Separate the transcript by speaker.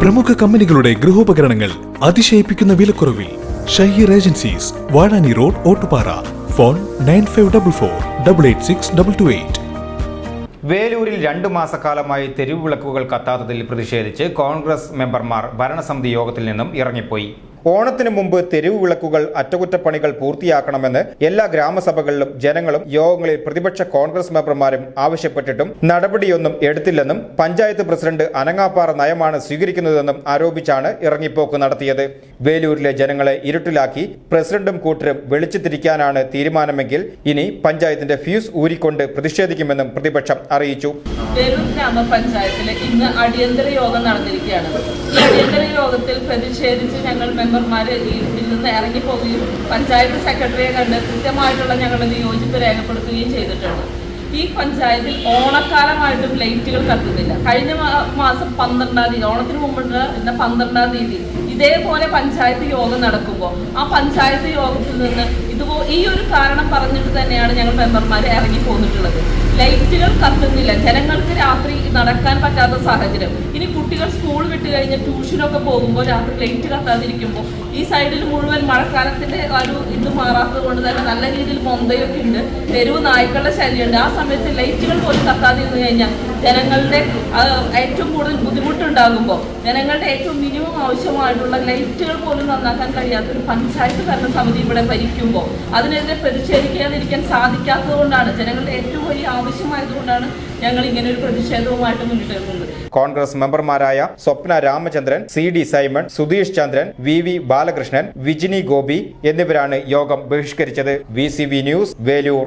Speaker 1: പ്രമുഖ കമ്പനികളുടെ ഗൃഹോപകരണങ്ങൾ അതിശയിപ്പിക്കുന്ന വിലക്കുറവിൽ Shaheer agencies Vazhani road Ottupara. Phone nine five double four double eight six double two eight.
Speaker 2: വേലൂരിൽ രണ്ടു മാസക്കാലമായി തെരുവ് വിളക്കുകൾ കത്താത്തതിൽ പ്രതിഷേധിച്ച് കോൺഗ്രസ് മെമ്പർമാർ ഭരണസമിതി യോഗത്തിൽ നിന്നും ഇറങ്ങിപ്പോയി. ഓണത്തിന് മുമ്പ് തെരുവ് വിളക്കുകൾ അറ്റകുറ്റപ്പണികൾ പൂർത്തിയാക്കണമെന്ന് എല്ലാ ഗ്രാമസഭകളിലും ജനങ്ങളും യോഗങ്ങളിൽ പ്രതിപക്ഷ കോൺഗ്രസ് മെമ്പർമാരും ആവശ്യപ്പെട്ടിട്ടും നടപടിയൊന്നും എടുത്തില്ലെന്നും പഞ്ചായത്ത് പ്രസിഡന്റ് അനങ്ങാപ്പാറ നയമാണ് സ്വീകരിക്കുന്നതെന്നും ആരോപിച്ചാണ് ഇറങ്ങിപ്പോക്ക് നടത്തിയത്. വേലൂരിലെ ജനങ്ങളെ ഇരുട്ടിലാക്കി പ്രസിഡന്റും കൂട്ടരും വെളിച്ചത്തിരിക്കാനാണ് തീരുമാനമെങ്കിൽ ഇനി പഞ്ചായത്തിന്റെ ഫ്യൂസ് ഊരിക്കൊണ്ട് പ്രതിഷേധിക്കുമെന്നും പ്രതിപക്ഷം അറിയിച്ചു.
Speaker 3: വേലൂർ ഗ്രാമപഞ്ചായത്തിലെ ഇന്ന് അടിയന്തര യോഗം നടന്നിരിക്കുകയാണ്. അടിയന്തര യോഗത്തിൽ പ്രതിഷേധിച്ച് ഞങ്ങൾ മെമ്പർമാരെ ഇതിൽ നിന്ന് ഇറങ്ങിപ്പോവുകയും പഞ്ചായത്ത് സെക്രട്ടറിയെ കണ്ട് കൃത്യമായിട്ടുള്ള ഞങ്ങളുടെ വിയോജിപ്പ് രേഖപ്പെടുത്തുകയും ചെയ്തിട്ടുണ്ട്. ഈ പഞ്ചായത്തിൽ ഓണക്കാലമായിട്ടും ലൈറ്റുകൾ കത്തുന്നില്ല. കഴിഞ്ഞ മാസം പന്ത്രണ്ടാം തീയതി ഓണത്തിന് മുമ്പുള്ള ഇന്ന് പന്ത്രണ്ടാം തീയതി ഇതേപോലെ പഞ്ചായത്ത് യോഗം നടക്കുമ്പോൾ ആ പഞ്ചായത്ത് യോഗത്തിൽ നിന്ന് ഇതുപോ ഈ ഒരു കാരണം പറഞ്ഞിട്ട് തന്നെയാണ് ഞങ്ങൾ മെമ്പർമാർ ഇറങ്ങി പോന്നിട്ടുള്ളത്. ലൈറ്റുകൾ കത്തുന്നില്ല. ജനങ്ങൾക്ക് രാത്രി നടക്കാൻ പറ്റാത്ത സാഹചര്യം. ഇനി കുട്ടികൾ സ്കൂൾ വിട്ട് കഴിഞ്ഞ് ട്യൂഷനൊക്കെ പോകുമ്പോൾ രാത്രി ലൈറ്റ് കത്താതിരിക്കുമ്പോൾ ഈ സൈഡിൽ മുഴുവൻ മഴക്കാലത്തിന്റെ ആ ഒരു ഇത് മാറാത്തത് കൊണ്ട് തന്നെ നല്ല രീതിയിൽ മൊന്തയൊക്കെ ഉണ്ട്. തെരുവ് നായ്ക്കളുടെ ശല്യമുണ്ട്. ആ സമയത്ത് ലൈറ്റുകൾ പോലും കത്താതിരുന്നു കഴിഞ്ഞാൽ ജനങ്ങളുടെ ഏറ്റവും കൂടുതൽ ബുദ്ധിമുട്ടുണ്ടാകുമ്പോൾ ജനങ്ങളുടെ ഏറ്റവും മിനിമം ആവശ്യമായിട്ടുള്ള ലൈറ്റുകൾ പോലും നന്നാക്കാൻ കഴിയാത്ത ഒരു പഞ്ചായത്ത് ഭരണ സമിതി ഇവിടെ ഭരിക്കുമ്പോൾ അതിനെതിരെ പ്രതിഷേധിക്കാതിരിക്കാൻ സാധിക്കാത്തത് കൊണ്ടാണ് ജനങ്ങളുടെ ഏറ്റവും വലിയ ആവശ്യമായതുകൊണ്ടാണ് ഞങ്ങൾ ഇങ്ങനെ ഒരു പ്രതിഷേധവുമായിട്ട് മുന്നിട്ട് വരുന്നത്
Speaker 2: കോൺഗ്രസ് മെമ്പർമാരായ Swapna Ramachandran C D Simon Sudheesh Chandran V V Balakrishnan Vijini Gopi എന്നിവരാണ് യോഗം ബഹിഷ്കരിച്ചത്. V news Velur.